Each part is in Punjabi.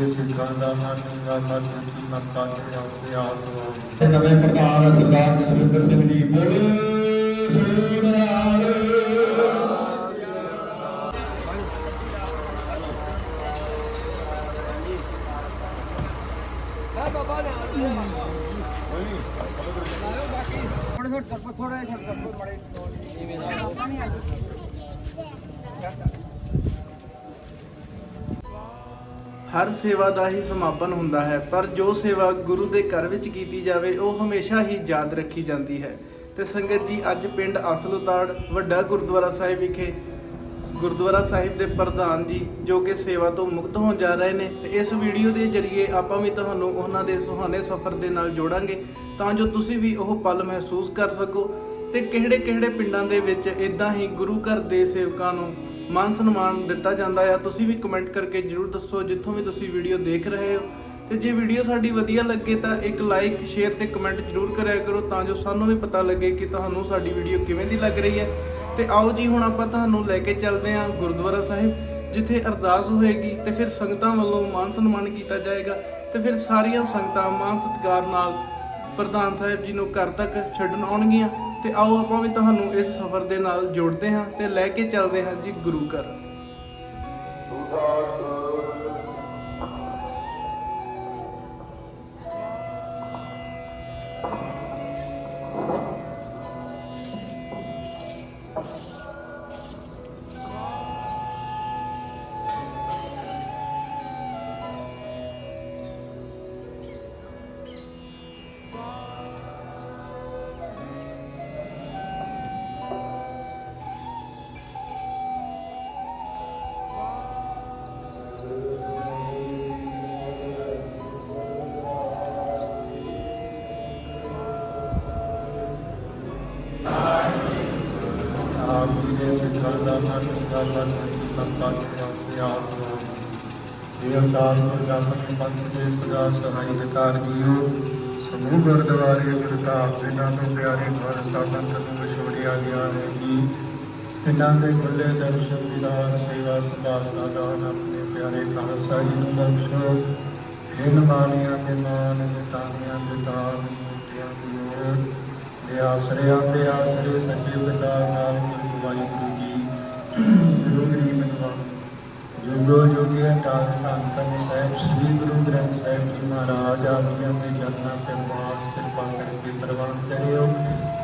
ਦੇ ਸਿੱਖਾਂ ਦਾ ਮਨ ਦਾ ਮਨ ਦੀ ਮੱਤਾ ਤੇ ਆਉਂਦੇ ਆਸਵਾਂ ਨਵੇਂ ਪ੍ਰਧਾਨ ਸਰਦਾਰ ਜਸਵਿੰਦਰ ਸਿੰਘ ਜੀ ਹਰ ਸੇਵਾ ਦਾ ਹੀ ਸਮਾਪਨ ਹੁੰਦਾ ਹੈ, ਪਰ ਜੋ ਸੇਵਾ ਗੁਰੂ ਦੇ ਘਰ ਵਿੱਚ ਕੀਤੀ ਜਾਵੇ, ਉਹ ਹਮੇਸ਼ਾ ਹੀ ਯਾਦ ਰੱਖੀ ਜਾਂਦੀ ਹੈ। ਤੇ ਸੰਗਤ ਜੀ, ਅੱਜ ਪਿੰਡ ਅਸਲੂਤਾੜ ਵੱਡਾ ਗੁਰਦੁਆਰਾ ਸਾਹਿਬ ਵਿਖੇ, ਗੁਰਦੁਆਰਾ ਸਾਹਿਬ ਦੇ ਪ੍ਰਧਾਨ ਜੀ, ਜੋ ਕਿ ਸੇਵਾ ਤੋਂ ਮੁਕਤ ਹੋਣ ਜਾ ਰਹੇ ਨੇ, ਤੇ ਇਸ ਵੀਡੀਓ ਦੇ ਜ਼ਰੀਏ ਆਪਾਂ ਵੀ ਤੁਹਾਨੂੰ ਉਹਨਾਂ ਦੇ ਸੁਹਾਣੇ ਸਫ਼ਰ ਦੇ ਨਾਲ ਜੋੜਾਂਗੇ, ਤਾਂ ਜੋ ਤੁਸੀਂ ਵੀ ਉਹ ਪਲ ਮਹਿਸੂਸ ਕਰ ਸਕੋ। ਤੇ ਕਿਹੜੇ-ਕਿਹੜੇ ਪਿੰਡਾਂ ਦੇ ਵਿੱਚ ਇਦਾਂ ਹੀ ਗੁਰੂ ਘਰ ਦੇ ਸੇਵਕਾਂ ਨੂੰ ਮਾਨ ਸਨਮਾਨ ਦਿੱਤਾ ਜਾਂਦਾ ਆ। ਤੁਸੀਂ ਵੀ ਕਮੈਂਟ ਕਰਕੇ ਜਰੂਰ ਦੱਸੋ ਜਿੱਥੋਂ ਵੀ ਤੁਸੀਂ ਵੀਡੀਓ ਦੇਖ ਰਹੇ ਹੋ। ਤੇ ਜੇ ਵੀਡੀਓ ਸਾਡੀ ਵਧੀਆ ਲੱਗੇ ਤਾਂ ਇੱਕ ਲਾਈਕ ਸ਼ੇਅਰ ਤੇ ਕਮੈਂਟ ਜਰੂਰ ਕਰਿਆ ਕਰੋ ਤਾਂ ਜੋ ਸਾਨੂੰ ਵੀ ਪਤਾ ਲੱਗੇ ਕਿ ਤੁਹਾਨੂੰ ਸਾਡੀ ਵੀਡੀਓ ਕਿਵੇਂ ਦੀ ਲੱਗ ਰਹੀ ਹੈ। ਤੇ ਆਓ ਜੀ, ਹੁਣ ਆਪਾਂ ਤੁਹਾਨੂੰ ਲੈ ਕੇ ਚੱਲਦੇ ਹਾਂ ਗੁਰਦੁਆਰਾ ਸਾਹਿਬ, ਜਿੱਥੇ ਅਰਦਾਸ ਹੋਏਗੀ ਤੇ ਫਿਰ ਸੰਗਤਾਂ ਵੱਲੋਂ ਮਾਨ ਸਨਮਾਨ ਕੀਤਾ ਜਾਏਗਾ। ਤੇ ਫਿਰ ਸਾਰੀਆਂ ਸੰਗਤਾਂ ਮਾਨ ਸਤਿਕਾਰ ਨਾਲ ਪ੍ਰਧਾਨ ਸਾਹਿਬ ਜੀ ਨੂੰ ਘਰ ਤੱਕ ਛੱਡਣ ਆਉਣਗੀਆਂ। ਤੇ ਆਓ ਆਪਾਂ ਵੀ ਤੁਹਾਨੂੰ ਇਸ ਸਫ਼ਰ ਦੇ ਨਾਲ ਜੋੜਦੇ ਹਾਂ ਤੇ ਲੈ ਕੇ ਚੱਲਦੇ ਹਾਂ ਜੀ ਗੁਰੂ ਘਰ। ਜੀ ਦੇ ਦਾ ਮਨ ਦਾ ਮਨ ਦੀ ਮੱਤਾ ਤੇ ਆਉਂਦੇ ਆਸਵਾਂ ਪੰਥ ਦੇ ਪ੍ਰਗਾਸ ਸਹਾਈ ਵਿਕਾਰ ਜੀਓ ਸਮੂਹ ਗੁਰਦੁਆਰੇ ਗੁਰਦਾਸ ਜਿਨ੍ਹਾਂ ਤੋਂ ਪਿਆਰੇ ਘਰ ਸਾਬਤ ਨੂੰ ਵਿਛੋੜਿਆ ਗਿਆ ਹੈ ਜੀ ਇਹਨਾਂ ਦੇ ਖੁੱਲੇ ਦਰਸ਼ਨ ਦੀਦਾਰ ਸੇਵਾ ਸੰਭਾਲ ਦਾ ਦਾਨ ਆਪਣੇ ਪਿਆਰੇ ਖਾਲਸਾ ਜੀ ਨੂੰ ਬਖਸ਼ੋ ਜਿਨ ਬਾਣੀਆਂ ਦੇ ਮਾਨ ਦੇ ਤਾਨੀਆਂ ਦੇ ਦਾਨ ਮੂਰਤੀਆਂ ਦੀ ਓਰ ਦੇ ਆਸਰਿਆਂ ਦੇ ਆਸਰੇ ਸੱਚੇ ਪਿਤਾ ਨਾਲ ਵਾਹਿਗੁਰੂ ਗੁਰੂ ਗਰੀਬ ਨਿਵਾਸ ਜੁਗੋ ਜੁਗੇ ਟਾਲ ਧੰਨ ਸਾਹਿਬ ਸ੍ਰੀ ਗੁਰੂ ਗ੍ਰੰਥ ਸਾਹਿਬ ਜੀ। ਮਹਾਰਾਜ ਆਪ ਦੇ ਚਰਨਾਂ ਤੇ ਮਾਨ ਕਿਰਪਾ ਕਰਕੇ ਪ੍ਰਵਾਨ ਕਰਿਓ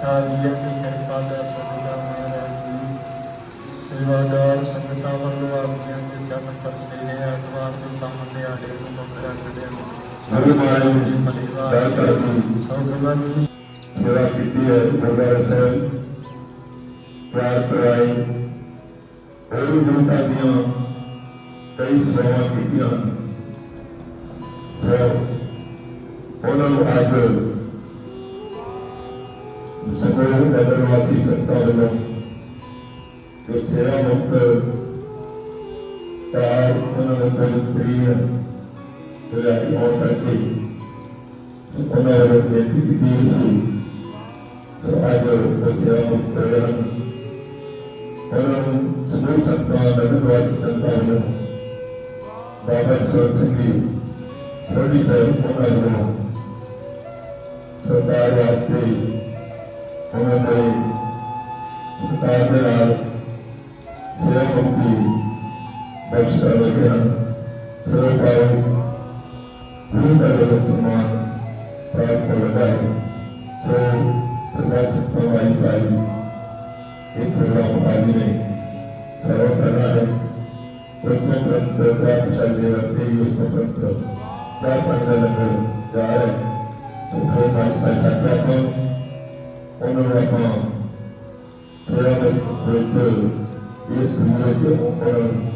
ਤਾਲੀਆਂ ਦੀ ਕਿਰਪਾ ਦਾ ਸਤਿਕਾਰ ਮਹਾਰਾਜ ਜੀ ਸੇਵਾਦਾਰ ਸੰਗਤਾਂ ਵੱਲੋਂ ਆਪ ਦੇ ਚਰਨ ਪਰਸੇ ਨੇ ਐਤਵਾਰ ਦੇ ਕੰਮ ਦਿਹਾੜੇ ਨੂੰ ਮੁਕਰਾ ਕੱਢਿਆ ਗੁਰੂ ਮਹਾਰਾਜ ਜੀ ਦਾ ਕਰਨੀ ਸੌਗੰਧੀ ਸੇਵਾ ਕੀਤੀ ਹੈ ਗੁਰਦੁਆਰਾ ਸਾਹਿਬ ਤਾਂ ਉਹਨਾਂ ਨੂੰ ਕੋਈ ਸਰੀਰ ਜਿਹੜਾ ਕਿ ਆਉਣ ਕਰਕੇ ਉਹਨਾਂ ਵੱਲੋਂ ਬੇਨਤੀ ਕੀਤੀ ਸੀ ਸੋ ਅੱਜ ਉਹ ਸੇਵਾ ਉਹਨਾਂ ਨੂੰ ਸਮੂਹ ਸੰਤਾਂ ਨਗਰ ਵਾਸੀ ਸੰਤਾਂ ਵੱਲੋਂ ਬਾਬਾ ਸਰ ਸਿੰਘ ਜੀ ਸੋਢੀ ਸਾਹਿਬ ਉਹਨਾਂ ਵੱਲੋਂ ਸਰਕਾਰ ਵਾਸਤੇ ਉਹਨਾਂ ਦੇ ਸਰਕਾਰ ਦੇ ਨਾਲ ਸੇਵਾ ਮੁਕਤੀ national serikali kulinda wamesema Thank you.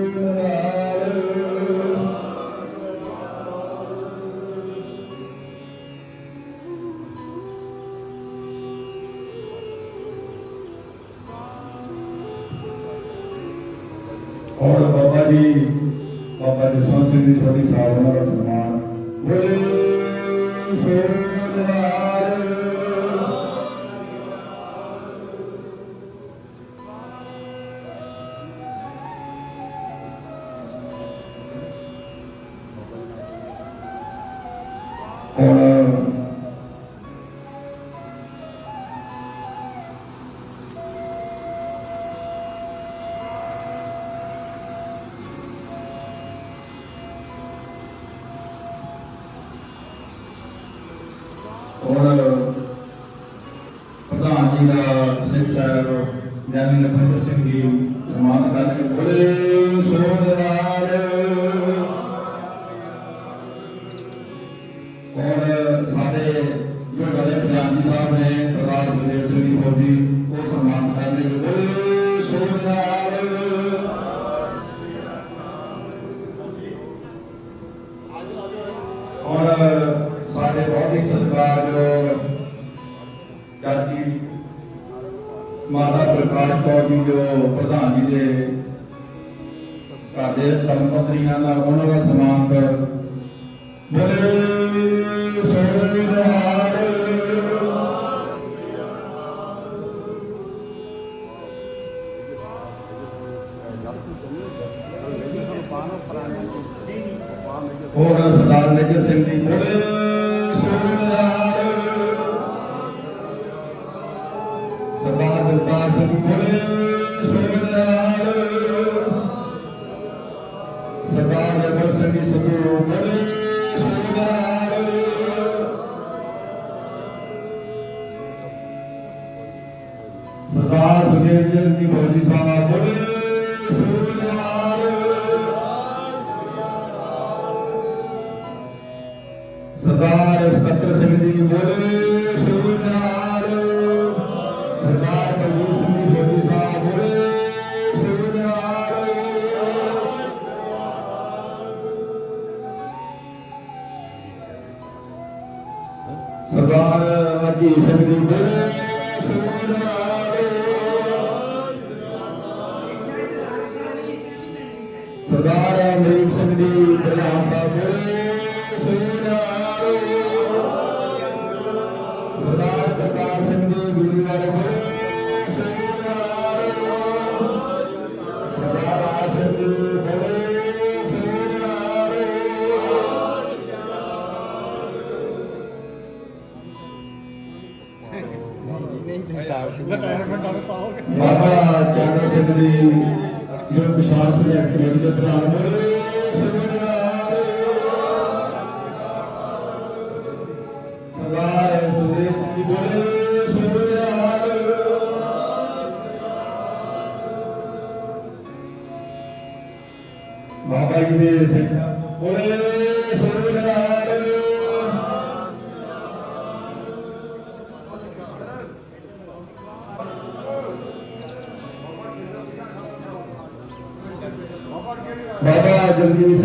ਔਰ ਬਾਬਾ ਜੀ ਬਾਬਾ ਜਸਵੰਤ ਸਿੰਘ ਜੀ ਤੁਹਾਡੀ ਸਾਧਨਾ ਦਾ ਸਨਮਾਨ। ਬੋਲੇ ਸੋਨਾਰ ਔਰ ਪ੍ਰਧਾਨ ਜੀ ਦਾ ਸਿੱਖ ਸਾਹਿਬ ਜਨਰਲ ਨਰਿੰਦਰ ਸਿੰਘ ਜੀ ਸਨਮਾਨ ਕਰਕੇ ਬੜੇ ਸੋਹਣੇ ਮਹੀਨਾ ਦਾ ਉਹਨਾਂ ਦਾ ਸਮਾਨ ਕਰ ਬਲੇ ਸੋ बाबा जगदीश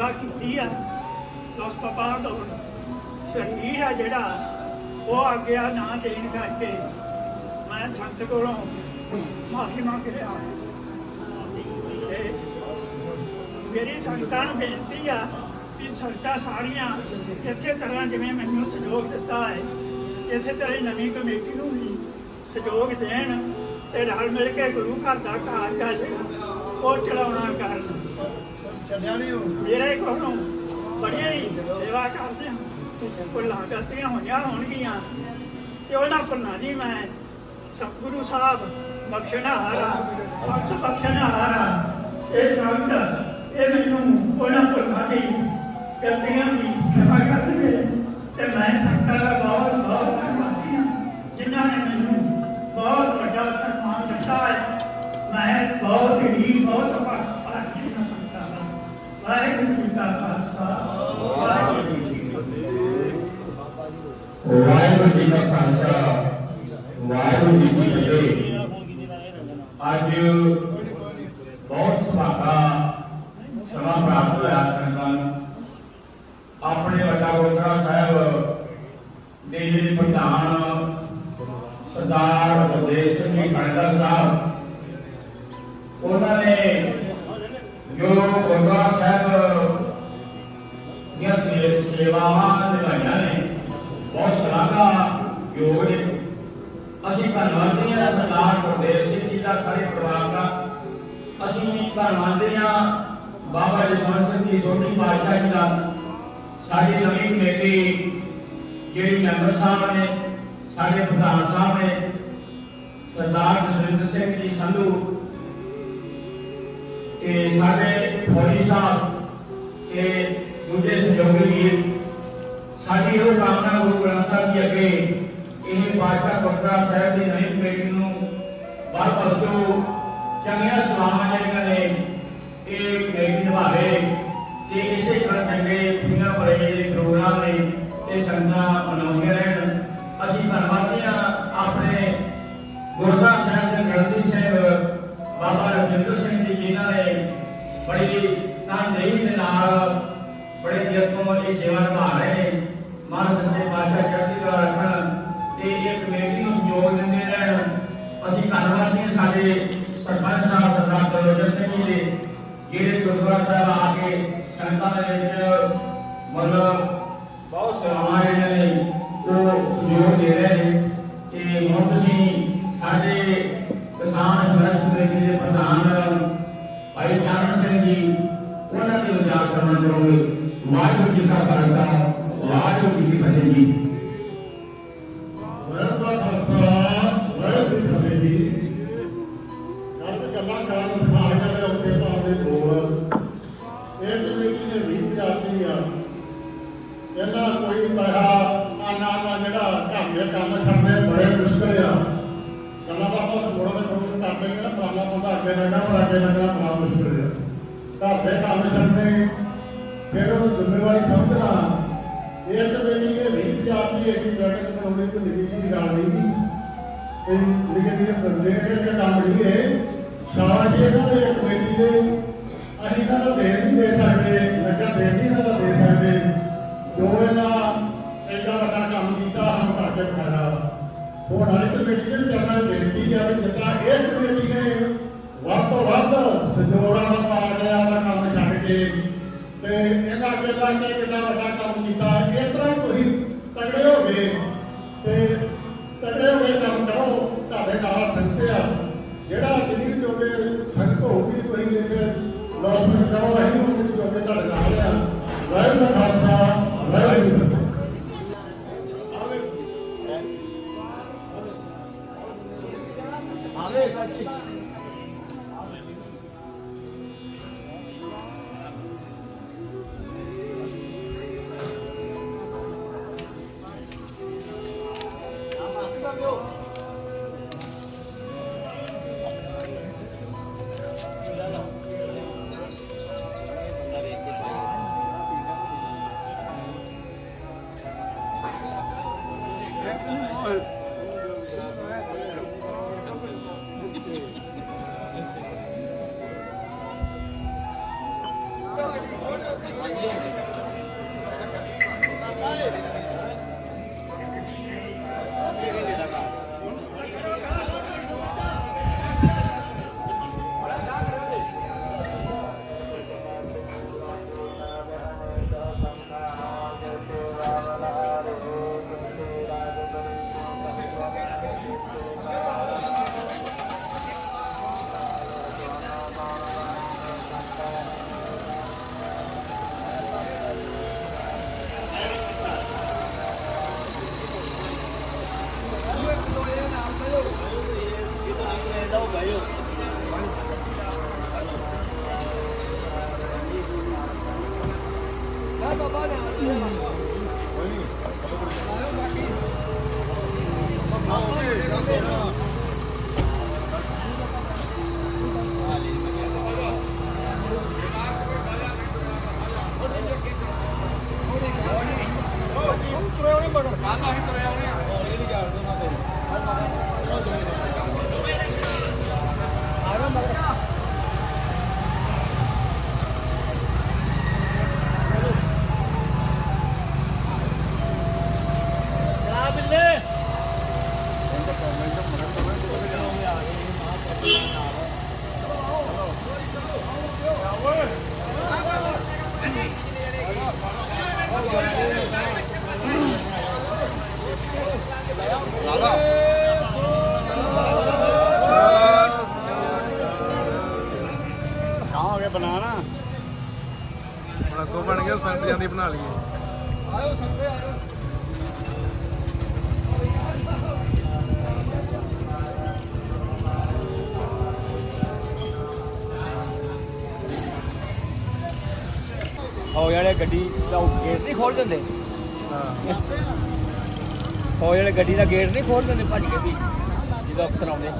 ਸੇਵਾ ਕੀਤੀ ਆ, ਉਸ ਤੋਂ ਬਾਅਦ ਆ ਜਿਹੜਾ, ਉਹ ਆਗਿਆ ਨਾ ਦੇਣ ਕਰਕੇ ਮੈਂ ਸੰਤ ਕੋਲੋਂ ਮਾਫੀ ਮੰਗ ਰਿਹਾ ਮੇਰੀ ਸੰਤਾਂ ਨੂੰ ਬੇਨਤੀ ਆ ਕਿ ਸੰਤਾਂ ਸਾਰੀਆਂ ਇਸੇ ਤਰ੍ਹਾਂ ਜਿਵੇਂ ਮੈਨੂੰ ਸਹਿਯੋਗ ਦਿੱਤਾ ਹੈ, ਇਸੇ ਤਰ੍ਹਾਂ ਨਵੀਂ ਕਮੇਟੀ ਨੂੰ ਵੀ ਸਹਿਯੋਗ ਦੇਣ ਤੇ ਰਲ ਮਿਲ ਕੇ ਗੁਰੂ ਘਰ ਦਾ ਕਾਰਜ ਆ ਜਿਹੜਾ, ਉਹ ਚਲਾਉਣਾ ਕਰਨ। ਮੇਰੇ ਕੋਲੋਂ ਬੜੀਆਂ ਹੀ ਸੇਵਾ ਕਰਦੇ ਹਾਂ ਕੋਈ ਲਾਗਤਾਂ ਹੋਈਆਂ ਹੋਣਗੀਆਂ। ਤੇ ਉਹਨਾਂ ਭੁੱਲਾਂ ਦੀ ਮੈਂ ਸਤਿਗੁਰੂ ਸਾਹਿਬ ਬਖਸ਼ਣਹਾਰਾ ਸੰਤ ਬਖਸ਼ਣਹਾਰਾ ਇਹ ਸੰਤ, ਇਹ ਮੈਨੂੰ ਉਹਨਾਂ ਭੁੱਲਾਂ ਦੀ, ਗਲਤੀਆਂ ਦੀ ਖਿਮਾ ਕਰਨਗੇ। ਤੇ ਮੈਂ ਸੰਤਾਂ ਦਾ ਬਹੁਤ ਬਹੁਤ ਧੰਨਵਾਦੀ ਹਾਂ, ਜਿਨ੍ਹਾਂ ਨੇ ਮੈਨੂੰ ਬਹੁਤ ਵੱਡਾ ਸਨਮਾਨ ਦਿੱਤਾ ਹੈ। ਮੈਂ ਬਹੁਤ ਹੀ ਬਹੁਤ ਵਾਹਿਗੁਰੂ ਜੀ ਕਾ ਖਾਲਸਾ, ਵਾਹਿਗੁਰੂ ਜੀ ਕੀ ਫਤਿਹ। ਵਾਹਿਗੁਰੂ ਜੀ ਦਾ ਖਾਲਸਾ ਵਾਹਿਗੁਰੂ ਜੀ ਕੀ ਫਤਿਹ ਅੱਜ ਬਹੁਤ ਸੁਭਾਗਾ ਸਮਾਂ ਪ੍ਰਾਪਤ ਹੋਇਆ ਸੰਗਤਾਂ ਨੂੰ ਆਪਣੇ ਵੱਡਾ ਗੁਰਦੁਆਰਾ ਸਾਹਿਬ ਦੇ ਜਿਹੜੇ ਪ੍ਰਧਾਨ, ਸਰਦਾਰ ਗੁਰਦੇਵ ਸਿੰਘ ਜੀ ਸਾਹਿਬ। ਉਹਨਾਂ ਨੇ ਜੋ ਗੁਰਦੁਆਰਾ ਸਾਹਿਬ ਦੀਆਂ ਸੇਵਾਵਾਂ ਨਿਭਾਈਆਂ ਨੇ, ਬਹੁਤ ਸ਼ਲਾਘਾ ਯੋਗ ਨੇ। ਅਸੀਂ ਧੰਨਵਾਦੀ ਹਾਂ ਸਰਦਾਰ ਗੁਰਦੇਵ ਸਿੰਘ ਜੀ ਦਾ ਸਾਰੇ ਪਰਿਵਾਰ ਦਾ। ਅਸੀਂ ਧੰਨਵਾਦੀ ਹਾਂ ਬਾਬਾ ਜਸਵੰਤ ਸਿੰਘ ਜੀ, ਸੋਢੀ ਪਾਤਸ਼ਾਹ ਜੀ ਦਾ। ਸਾਡੀ ਨਵੀਂ ਕਮੇਟੀ ਜਿਹੜੀ ਮੈਂਬਰ ਸਾਹਿਬ ਨੇ, ਸਾਡੇ ਪ੍ਰਧਾਨ ਸਾਹਿਬ ਨੇ, ਸਰਦਾਰ ਜਸਵਿੰਦਰ ਸਿੰਘ ਜੀ ਸੰਧੂ ਤੇ ਸਾਡੇ ਫੌਜੀ ਸਾਹਿਬ ਤੇ ਦੂਜੇ ਸਹਿਯੋਗੀ ਵੀਰ ਸਾਡੀ ਉਹ ਕਾਮਨਾ ਗੁਰੂ ਗ੍ਰੰਥ ਸਾਹਿਬ ਜੀ ਅੱਗੇ ਇਹ ਪਾਤਸ਼ਾਹ ਗੁਰਦੁਆਰਾ ਸਾਹਿਬ ਦੀ ਨਵੀਂ ਕਮੇਟੀ ਨੂੰ ਵੱਧ ਵਸੋ ਚੰਗੀਆਂ ਸੇਵਾਵਾਂ ਜਿਹੜੀਆਂ ਨੇ ਇਹ ਕਮੇਟੀ ਨਿਭਾਵੇ ਤੇ ਇਸੇ ਤਰ੍ਹਾਂ ਚੰਗੇ ਖੁਸ਼ੀਆਂ ਭਰੇ ਜਿਹੜੇ ਪ੍ਰੋਗਰਾਮ ਨੇ ਇਹ ਸੰਗਤਾਂ ਮਨਾਉਂਦੀਆਂ ਰਹਿਣ। ਅਸੀਂ ਧੰਨਵਾਦੀ ਹਾਂ ਆਪਣੇ ਗੁਰਦੁਆਰਾ ਸਾਹਿਬ ਦੇ ਗ੍ਰੰਥੀ ਸਾਹਿਬ ਬਾਬਾ ਰਜਿੰਦਰ ਸਿੰਘ ਜੀ ਜਿਨ੍ਹਾਂ ਨੇ ਬੜੀ ਤਨਦੇਹੀ ਦੇ ਨਾਲ ਬੜੇ ਚਿਰ ਇਹ ਸੇਵਾ ਨਿਭਾ ਰਹੇ ਨੇ, ਮਹਾਰਾਜ ਸੱਚੇ ਪਾਤਸ਼ਾਹ ਚੜ੍ਹਦੀ ਕਲਾ ਰੱਖਣ ਤੇ ਇਹ ਕਮੇਟੀ ਨੂੰ ਸਹਿਯੋਗ ਦਿੰਦੇ ਰਹਿਣ। ਅਸੀਂ ਧੰਨਵਾਦੀ ਹਾਂ ਸਾਡੇ ਸਰਪੰਚ ਸਾਹਿਬ, ਸਰਦਾਰ ਬਲਵਿੰਦਰ ਸਿੰਘ ਜੀ ਦੇ, ਜਿਹੜੇ ਗੁਰਦੁਆਰਾ ਸਾਹਿਬ ਆ ਕੇ ਸੰਗਤਾਂ ਦੇ ਵਿੱਚ ਮਤਲਬ ਬਹੁਤ ਸੇਵਾਵਾਂ ਜਿਹੜੀਆਂ ਨੇ, ਉਹ ਸਹਿਯੋਗ ਦੇ ਰਹੇ ਨੇ। ਤੇ ਹੁਣ ਤੁਸੀਂ ਸਾਡੇ ਕਿਸਾਨ ਸੰਘਰਸ਼ ਕਮੇਟੀ ਦੇ ਪ੍ਰਧਾਨ ਭਾਈ ਚਾਨਣ ਸਿੰਘ ਜੀ, ਉਹਨਾਂ ਦੀ ਵਿਚਾਰ ਕਰਨਾ ਚਾਹੋਗੇ? ਵਾਹਿਗੁਰੂ ਜੀ ਕਾ ਖਾਲਸਾ, ਵਾਹਿਗੁਰੂ ਜੀ ਕੀ ਫਤਿਹ ਜੀ। ਵਾਹਿਗੁਰੂ ਖਾਲਸਾ ਵਾਹਿਗੁਰੂ ਜੀ ਕੀ ਫਤਿਹ ਜੀ। ਕੱਲ ਗੱਲਾਂ ਕਰਨ ਸਿਖਾਈਆਂ ਦੇ ਉੱਤੇ ਪਾਉਂਦੇ ਬੋਲ ਇਹ ਕਮੇਟੀ ਦੇ ਵੀ ਜਾਤੀ ਆ। ਇਹਨਾਂ ਕੋਈ ਪੈਸਾ ਆਨਾ ਨਾ ਜਿਹੜਾ ਘਰ ਦੇ ਕੰਮ ਛੱਡਦੇ ਲੱਗਣਾ ਲੱਗਣਾ ਬੜਾ ਮੁਸ਼ਕਲ ਆ ਘਰ ਦੇ ਕੰਮ ਛੱਡਦੇ, ਫਿਰ ਉਹ ਜ਼ਿੰਮੇਵਾਰੀ ਸਮਝਣਾ। ਇਹ ਕਮੇਟੀ ਦੇ ਵੀ ਜਾਤੀ ਐਡੀ ਬੈਠਕ ਬਣਾਉਣੀ ਕੋਈ ਨਿੱਕੀ ਜਿਹੀ ਗੱਲ ਨਹੀਂ ਗੀ। ਇਹ ਨਿੱਕੇ ਨਿੱਕੇ ਬੰਦੇ ਨੇ ਕਿ ਕੰਮ ਨਹੀਂ ਹੈ ਜੀ ਇਹਨਾਂ ਦੇ ਕਮੇਟੀ ਦੇ, ਅਸੀਂ ਇਹਨਾਂ ਦਾ ਦੇ ਨਹੀਂ ਦੇ ਸਕਦੇ, ਲੱਗਣ ਦੇ ਨਹੀਂ ਇਹਨਾਂ ਦਾ ਦੇ ਸਕਦੇ। ਜੋ ਇਹਨਾਂ ਐਡਾ ਵੱਡਾ ਕੰਮ ਕੀਤਾ ਹਮ ਕਰਕੇ ਵਿਖਾਇਆ ਹੁਣ ਵਾਲੀ ਕਮੇਟੀ ਦੇ ਚੱਲਣਾ, ਬੇਨਤੀ ਹੈ ਜਿੱਦਾਂ ਇਹ ਕਮੇਟੀ ਨੇ ਵੱਧ ਤੋਂ ਵੱਧ ਸਜੋੜਾ ਦਾ ਪਾ ਕੇ ਕੰਮ ਛੱਡ ਕੇ ਤੇ ਇਹਨਾਂ ਅੱਗੇ ਕੇ ਕਿੰਨਾ ਵੱਡਾ ਕੰਮ ਕੀਤਾ, ਇਸ ਤਰ੍ਹਾਂ ਤੁਸੀਂ ਤਗੜੇ ਹੋ ਗਏ। ਤੇ ਤਗੜੇ ਹੋ ਕੇ ਕੰਮ ਕਰੋ, ਤੁਹਾਡੇ ਨਾਲ ਸੰਗਤ ਆ। ਜਿਹੜਾ ਜਿੰਨੀ ਵੀ ਜੋਗੇ ਸੰਗਤ ਹੋਊਗੀ, ਤੁਸੀਂ ਇੱਥੇ ਲੋਸਮੈਂਟ ਕਰੋ, ਅਸੀਂ ਉਹ ਜਿੰਨੀ ਜੋਗੇ ਤੁਹਾਡੇ ਨਾਲ ਆ। ਵਾਹਿਗੁਰੂ ਖਾਲਸਾ আপনার ਬਣਾ ਲਈਏ। ਹੋ ਜਿਹੜੇ ਗੱਡੀ ਦਾ ਗੇਟ ਨਹੀਂ ਖੋਲ ਦਿੰਦੇ। ਹਾਂ। ਹੋ ਜਿਹੜੇ ਗੱਡੀ ਦਾ ਗੇਟ ਨਹੀਂ ਖੋਲ ਦਿੰਦੇ ਭੱਜ ਕੇ ਵੀ। ਜਦੋਂ ਅਫਸਰ ਆਉਂਦੇ।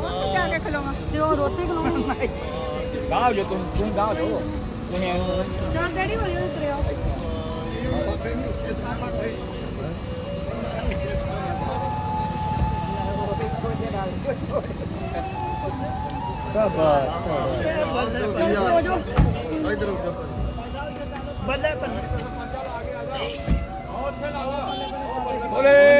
ਉਹ ਜਾ ਕੇ ਖਲੋਵਾ। ਤੇ ਉਹ ਰੋਟੀ ਖਲੋਣਾ ਗਾਹ ਜੋ ਤੁਮ ਤੂੰ ਗਾਹ ਜੋ ਤੁਸੀਂ ਐਂ ਹੋ। ਚੱਲ ਡੈਡੀ ਹੌਲੀ ਹੌਲੀ ਤੁਰਿਓ ਚੱਲ ਹੋ ਜਾਓ। ਬੱਲੇ ਬੱਲੇ। ਬੋਲੇ।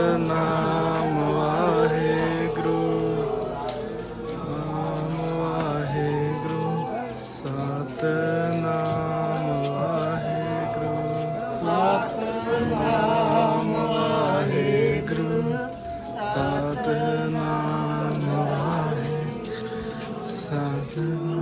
Amen.